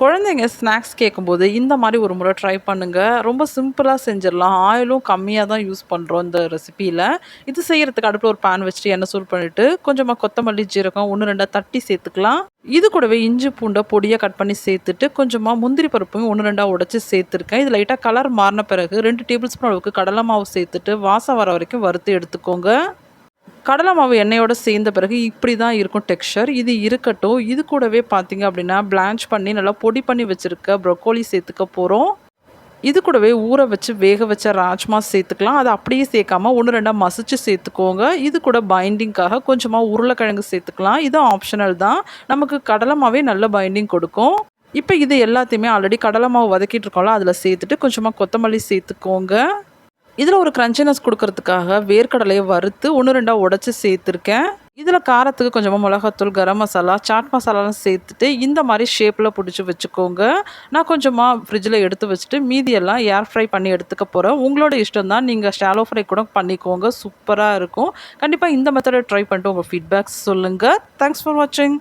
குழந்தைங்க ஸ்நாக்ஸ் கேட்கும்போது இந்த மாதிரி ஒரு முறை ட்ரை பண்ணுங்கள் ரொம்ப சிம்பிளாக செஞ்சிடலாம். ஆயிலும் கம்மியாக தான் யூஸ் பண்ணுறோம் இந்த ரெசிப்பியில் இது செய்கிறதுக்கு அடுப்பில் ஒரு பேன் வச்சுட்டு எண்ணெய் சூடு பண்ணிவிட்டு கொஞ்சமாக கொத்தமல்லி ஜீரகம் ஒன்று ரெண்டாக தட்டி சேர்த்துக்கலாம். இது கூடவே இஞ்சி பூண்டை பொடியாக கட் பண்ணி சேர்த்துட்டு கொஞ்சமாக முந்திரி பருப்பையும் ஒன்று ரெண்டாக உடச்சி சேர்த்துருக்கேன். இது லைட்டாக கலர் மாறின பிறகு ரெண்டு டேபிள் ஸ்பூன் அளவுக்கு கடலை மாவு சேர்த்துட்டு வாசம் வர வரைக்கும் வறுத்து எடுத்துக்கோங்க. கடலை மாவு எண்ணெயோடு சேர்ந்த பிறகு இப்படி தான் இருக்கும் டெக்ஸ்சர் இது இருக்கட்டும். இது கூடவே பார்த்தீங்க அப்படின்னா பிளான்ச் பண்ணி நல்லா பொடி பண்ணி வச்சுருக்க ப்ரொக்கோலி சேர்த்துக்க போகிறோம் இது கூடவே ஊற வச்சு வேக வச்ச ராஜ்மா சேர்த்துக்கலாம். அதை அப்படியே சேர்க்காம ஒன்று ரெண்டாக மசிச்சு சேர்த்துக்கோங்க. இது கூட பைண்டிங்காக கொஞ்சமாக உருளைக்கிழங்கு சேர்த்துக்கலாம். இது ஆப்ஷனல் தான். நமக்கு கடலை மாவே நல்ல பைண்டிங் கொடுக்கும். இப்போ இது எல்லாத்தையுமே ஆல்ரெடி கடலை மாவு வதக்கிட்டு இருக்கோம்ல அதில் சேர்த்துட்டு கொஞ்சமாக கொத்தமல்லி சேர்த்துக்கோங்க. இதில் ஒரு கிரன்ச்சினஸ் கொடுக்கறதுக்காக வேர்க்கடலையை வறுத்து ஒன்று ரெண்டாக உடச்சி சேர்த்துருக்கேன். இதில் காரத்துக்கு கொஞ்சமாக மிளகாத்தூள் கரம் மசாலா சாட் மசாலாலாம் சேர்த்துட்டு இந்த மாதிரி ஷேப்பில் பிடிச்சி வச்சுக்கோங்க. நான் கொஞ்சமாக ஃப்ரிட்ஜில் எடுத்து வச்சுட்டு மீதியெல்லாம் ஏர் ஃப்ரை பண்ணி எடுத்துக்க போகிறேன் உங்களோட இஷ்டம் தான். நீங்கள் ஷாலோ ஃப்ரை கூட பண்ணிக்கோங்க. சூப்பராக இருக்கும். கண்டிப்பாக இந்த மெத்தடை ட்ரை பண்ணிட்டு உங்கள் ஃபீட்பேக்ஸ் சொல்லுங்கள் தேங்க்ஸ் ஃபார் வாட்சிங்